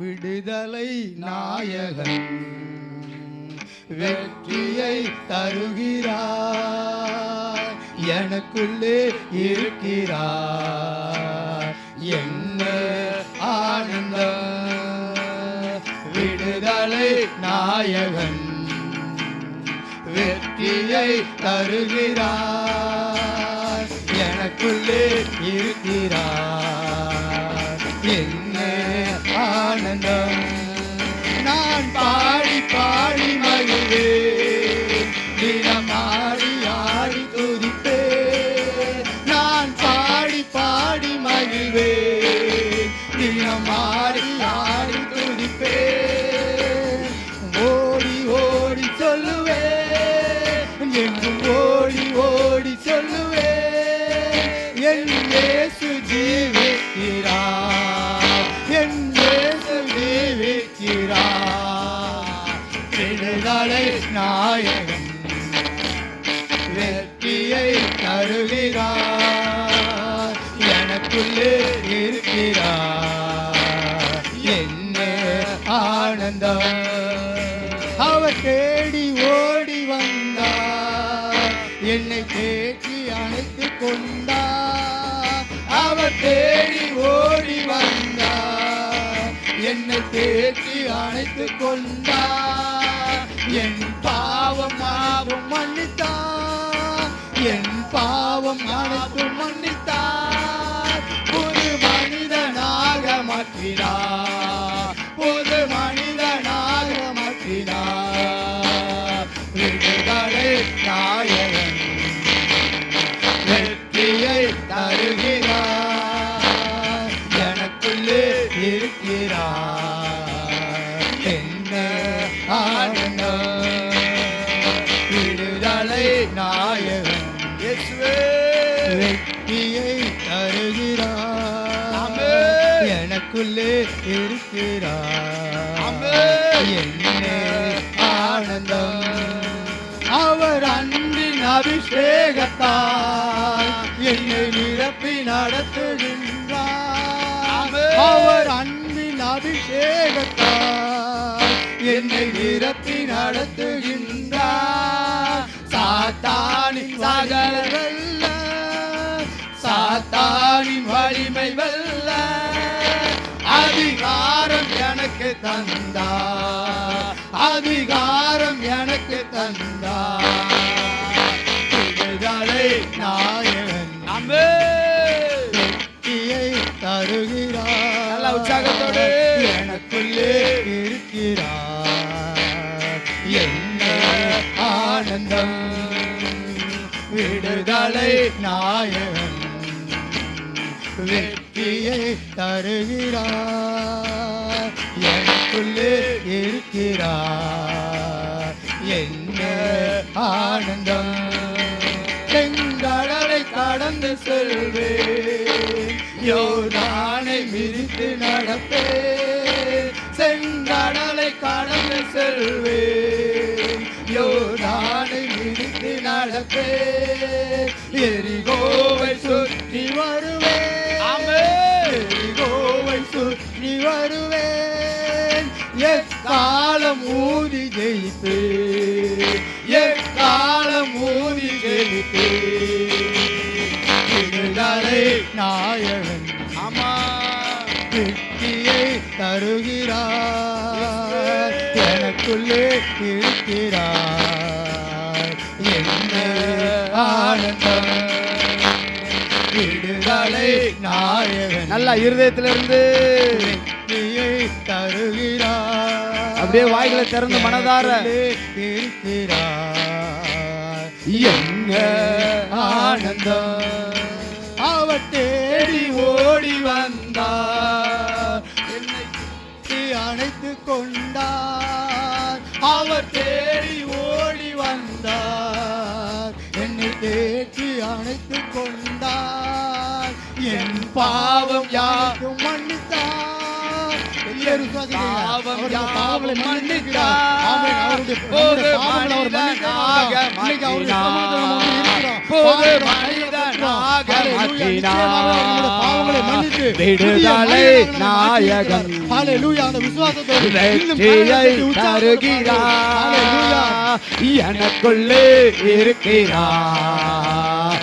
விடுதலை நாயகன் வெற்றியை தருகிறார். எனக்குள்ளே இருக்கிறார். என்ன ஆனந்தம்? விடுதலை நாயகன் வெற்றியை தருகிறார். எனக்குள்ளே இருக்கிறார். என் நான் பாடி பாடி மகிழ்வே தினம் ஆடி ஆடி துதிப்பே நான் பாடி பாடி மகிழ்வே தினம் ஆடி ஆடி துதிப்பே ஓடி ஓடி சொல்லுவே எங்கும் ஓ விடுதலை நாயகன் வெற்றியை தருகிறார். எனக்குள்ளே இருக்கிறார். என்ன ஆனந்தம். அவர் தேடி ஓடி வந்தார். என்னை தேற்றி அழைத்து கொண்டார். அவர் தேடி ஓடி வந்தார். என்னை தேற்றி அணைத்து கொண்டார். என் பாவம் ஆவும் மன்னித்தான் என் பாவம் அனைத்தும் மன்னித்தான் விடுதலை நாயகன். வெற்றியை தருகிறார். எனக்குள்ளே இருக்கிறார். என்ன ஆனந்தம். அவர் அன்பின் அபிஷேகத்தால் என்னை நிரப்பி நடத்துகின்றார். ஆமென். அவர் அன்பின் அபிஷேகத்தால் என்னை நிரப்பி நடத்துகின்றார். சாத்தானின் சகல வெல்ல சாத்தானின் வலிமை வெல்ல அதிகாரம் எனக்கு தந்தா. அதிகாரம் எனக்கு தந்தார் நான் விடுதலை நாயகன் வெற்றியை தருகிறார். எனக்குள்ளே இருக்கிறார். என்ன ஆனந்தம்? செங்கடலை கடந்து செல்வே யோதானை மிதித்து நடப்பே செங்கடலை கடந்து செல்வே யோதானை நடப்பேன் எரிகோவை சுற்றி வருவேன். எரிகோவை சுற்றி வருவேன். எக்காலம் ஊதி ஜெயிப்பேன் எக்காலம் ஊதி விடுதலை நாயகன் ஆமா. வெற்றியை தருகிறார். எனக்குள்ளே இருக்கிறார். ஆனந்தம் விடுதலை நாயகன். நல்ல இருதயத்திலிருந்து. தருகிறார். அப்படியே வாய்களை திறந்து மனதார. இருக்கிறார். என்ன ஆனந்தம். அவர் தேடி ஓடி வந்தார். என்னை அணைத்து கொண்டார். அவர் தேடி ஓடி வந்தார். தேற்றி அணைத்து கொண்டார் என் பாவம் யாரும் மன்னித்தார் விடுதலை நாயகன் தருகிறார். எனக்குள்ளே இருக்கிறார்.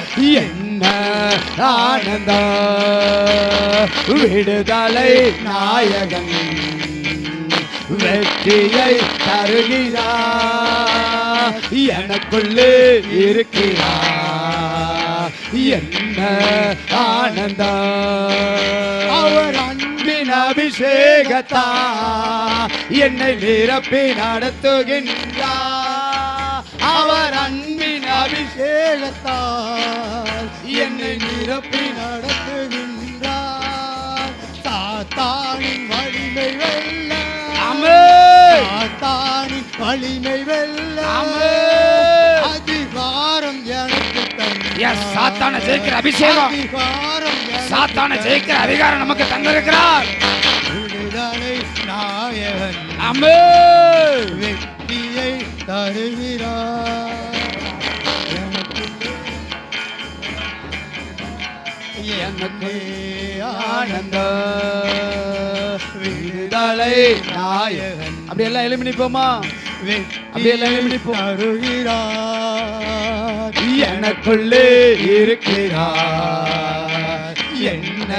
ஆனந்த. விடுதலை நாயகன். வெற்றியை தருகிறார். எனக்குள்ளே இருக்கிறார். என்ன ஆனந்த. அவர் அன்பின் அபிஷேகத்தா என்னை நிரப்பி நடத்துகின்றார். அவர் அன்பின் அபிஷேகத்தா என்னை நிரப்பி நடத்துகின்றார் சாத்தானின் வலிமை வெல்ல. சாத்தானின் வலிமை வெல்ல. அதிகாரம் எனக்கு சாத்தானை ஜெயிக்கிற அபிஷேகம். சாத்தானை ஜெயிக்கிற. அதிகாரம் நமக்கு தந்திருக்கிறார் நாயகன் ஆமென். வெற்றியை தருகிறார் எனக்கு ஆனந்த. விடுதலை நாயகன். அப்படி எல்லாம் எழுப்பி நிப்போமா அப்படியே எல்லாம் எழுப்பி நிப்போம் தருகிறார். எனக்குள்ளே இருக்கிறார். என்ன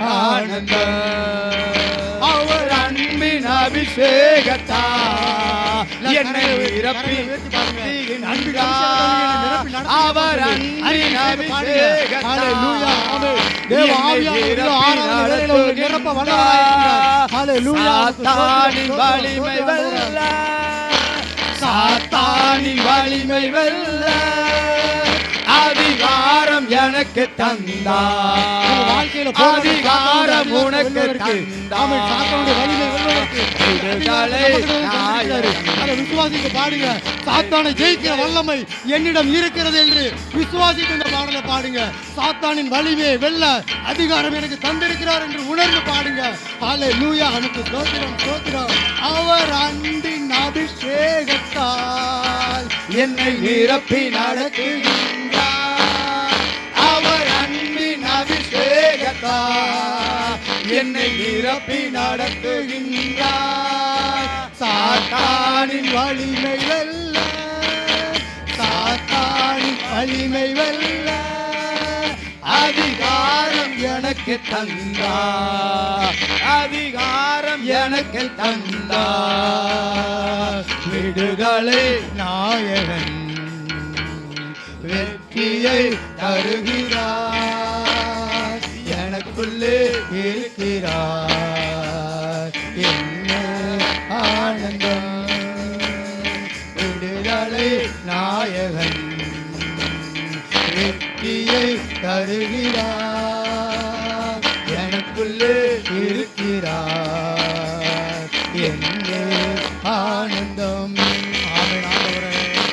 ஆனந்த. அவர் அன்பின் அபிஷேகத்தா. என்னை நிரப்பி அவர் நிரப்ப. சாத்தானின் வலிமை வெல்ல. சாத்தானின் வலிமை வெல்ல. விடுதலை நாயகன். அதை விசுவாசித்து பாடுங்க. சாத்தானை ஜெயிக்கிற வல்லமை என்னிடம் இருக்கிறது என்று விசுவாசித்து இந்த பாடலை பாடுங்க. சாத்தானின் வலிமையை வெல்ல அதிகாரம் எனக்கு தந்திருக்கிறார் என்று உணர்ந்து பாடுங்க. ஹாலே லூயா அவனுக்கு சோத்திரம் சோத்திரம் அவர் அன்பின் அபிஷேகத்தால் என்னை நிரப்பி நடத்துகின்றார் நிரப்பி நடத்துகின்றார். சாத்தானின் வலிமை வெல்ல சாத்தானின் வலிமை வெல்ல அதிகாரம் எனக்கு தந்தா. அதிகாரம் எனக்கு தந்தா. விடுதலை நாயகன் வெற்றியை தருகிறார். எனக்குள்ளே இருக்கிறார். விடுதலை நாயகன். வெற்றியை தருகிறார். எனக்குள்ளே இருக்கிறார்.